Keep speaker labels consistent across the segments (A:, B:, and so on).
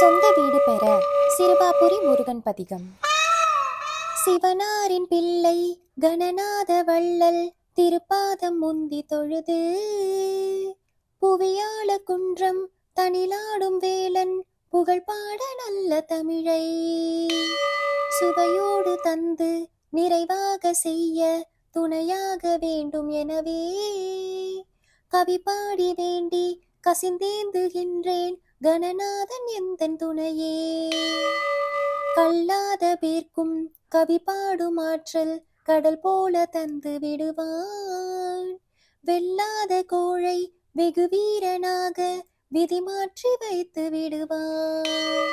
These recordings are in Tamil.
A: சொந்த வீடு பெற சிறுபாபுரி முருகன் பதிகம். சிவனாரின் பிள்ளை கணநாத வள்ளல் திருப்பாதம் முந்தி தொழுது. புவியாள குன்றம் தனிலாடும் வேலன் புகழ் பாட நல்ல தமிழை. சுவையோடு தந்து நிறைவாக செய்ய துணையாக வேண்டும் எனவே. கவி பாடி வேண்டி கசிந்தேந்துகின்றேன் கணநாதன் எந்தன் துணையே? கல்லாத பேர்க்கும் கவி பாடும் ஆற்றல் கடல் போல தந்து விடுவான். வெல்லாத கோழை வெகு வீரனாக விதி மாற்றி வைத்து விடுவான்.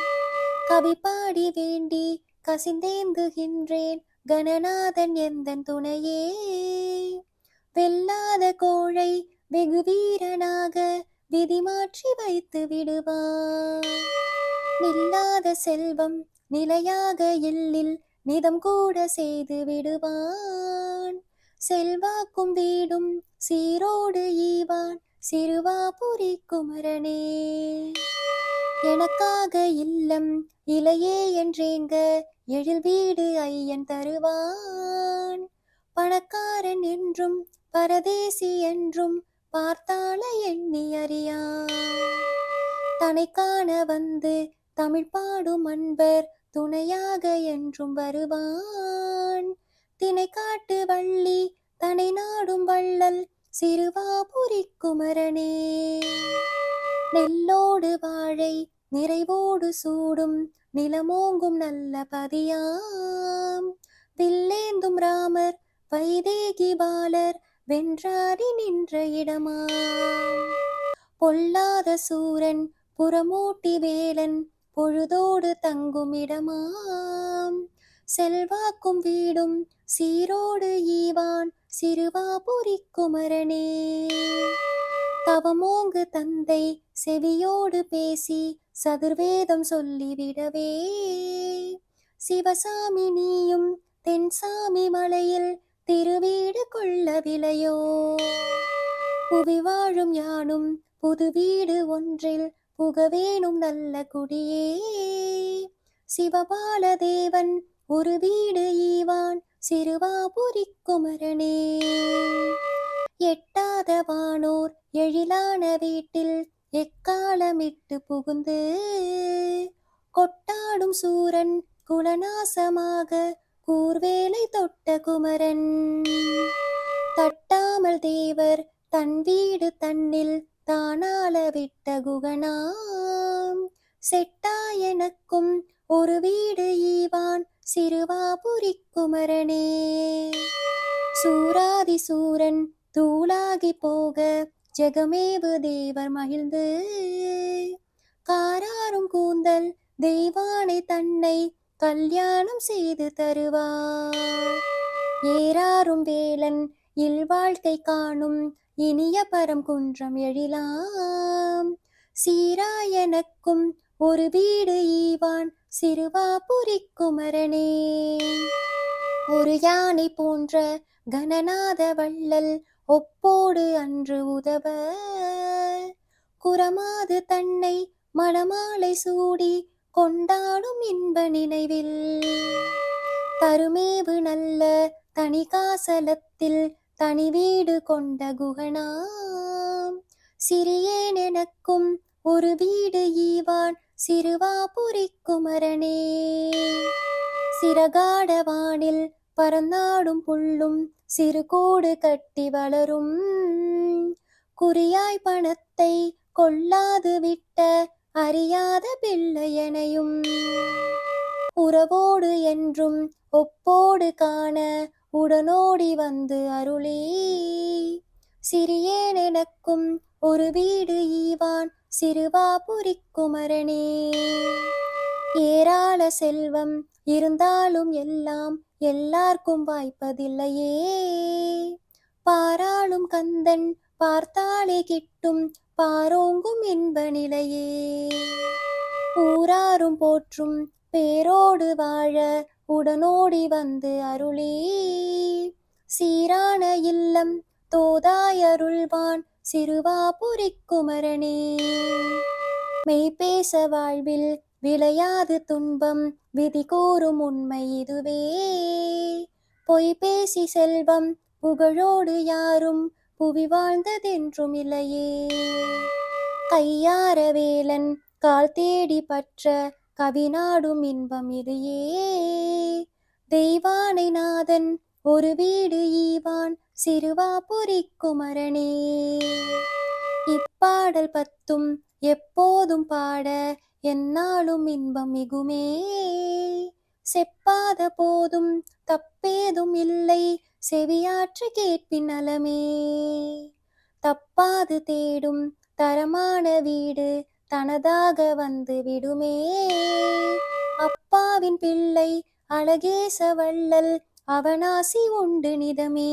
A: கவி பாடி வேண்டி கசிந்தேந்துகின்றேன் கணநாதன் எந்தன் துணையே? வெல்லாத கோழை வெகு வீரனாக விதி மாற்றி வைத்து விடுவான். நில்லாத செல்வம் நிலையாக எல்லில் நிதம் கூட செய்து விடுவான். செல்வாக்கும் வீடும் சீரோடு ஈவான் சிறுவாபுரி குமரனே. எனக்காக இல்லம் இலையே என்றேங்க எழில் வீடு ஐயன் தருவான். பணக்காரன் என்றும் பரதேசி என்றும் பார்த்தால எண்ணி அறியான். தனை காண வந்து தமிழ் பாடும் அன்பர் துணையாக என்றும் வருவான். தினை காட்டு வள்ளி தனை நாடும் வள்ளல் சிறுவாபுரி குமரனே நெல்லோடு வாழை நிறைவோடு சூடும் நிலமோங்கும் நல்ல பதியாம். வில்லேந்தும் ராமர் வைதேகி பாலர் வென்றாடி நின்ற இடமா பொல்லாத சூரன் புறமூட்டி வேலன் பொழுதோடு தங்குமிடமாம். செல்வாக்கும் வீடும் சீரோடு ஈவான் சிறுவாபுரி குமரனே தவமோங்கு தந்தை செவியோடு பேசி சதுர்வேதம் சொல்லிவிடவே. சிவசாமி நீயும் தென்சாமி மலையில் திருவீடு கொள்ளவில்லையோ புவி வாழும் யானும் புது வீடு ஒன்றில் புகவேணும் நல்ல குடியே. சிவபால தேவன் ஒரு வீடு ஈவான் சிறுவாபுரி குமரனே. எட்டாத வானோர் எழிலான வீட்டில் எக்காலமிட்டு புகுந்து. கொட்டாடும் சூரன் குலநாசமாக கூர்வேலை தொட்ட குமரன். தட்டாமல் தேவர் தன் வீடு தன்னில் தானால விட்ட குகனாம் செட்டா எனக்கும் ஒரு வீடு ஈவான் சிறுவாபுரி குமரனே. சூராதி சூரன் தூளாகி போக ஜெகமேவு தேவர் மகிழ்ந்து. காராரும் கூந்தல் தெய்வானை தன்னை கல்யாணம் செய்து தருவார். ஏறாரும் வேலன் இல்வாழ்க்கை காணும் இனிய பரம் குன்றம் எழிலாம். சீராயனக்கும் ஒரு வீடு ஈவான் சிறுவாபுரி குமரனே ஒரு யானை போன்ற கணநாத வள்ளல் ஒப்போடு அன்று உதவ குரமாது தன்னை மணமாலை சூடி கொண்டாடும் இன்ப நினைவில். தருமேவு நல்ல தனி காசலத்தில் தனி வீடு கொண்ட குகனாம். சிறியேன் எனக்கும் ஒரு வீடு ஈவான் சிறுவாபுரி குமரனே சிறகாடவானில் பறந்தாடும் புல்லும் சிறு கூடு கட்டி வளரும். குறியாய் பணத்தை கொள்ளாது விட்ட அறியாத பிள்ளையனையும் ஒரு வீடு ஈவான் சிறுவாபுரி குமரனே ஏராள செல்வம் இருந்தாலும் எல்லாம் எல்லாருக்கும் வாய்ப்பதில்லையே. பாராளும் கந்தன் பார்த்தாலே கிட்டும் பாரோங்கும் இன்ப நிலையே. ஊராரும் போற்றும் பேரோடு வாழ உடனோடி வந்து அருளே. சீரான இல்லம் தோதாய் அருள்வான் சிறுவாபுரி குமரனே மெய்பேச வாழ்வில் விளையாது துன்பம் விதி கூறும் உண்மை இதுவே. பொய் பேசி செல்வம் புகழோடு யாரும் புவி வாழ்ந்ததென்றும் இல்லையே. கையார வேலன் கால் தேடி பற்ற கவிநாடும் இன்பம் இதையே. தெய்வானை நாதன் ஒரு வீடு ஈவான் சிறுவாபுரி குமரனே இப்பாடல் பத்தும் எப்போதும் பாட என்னாலும் இன்பம் மிகுமே. செப்பாத போதும் தப்பேதும் இல்லை செவியாற்று கேட்பின் நலமே. தப்பாது தேடும் தரமான வீடு தனதாக வந்து விடுமே. அப்பாவின் பிள்ளை அழகேச வள்ளல் அவனாசி உண்டு நிதமே.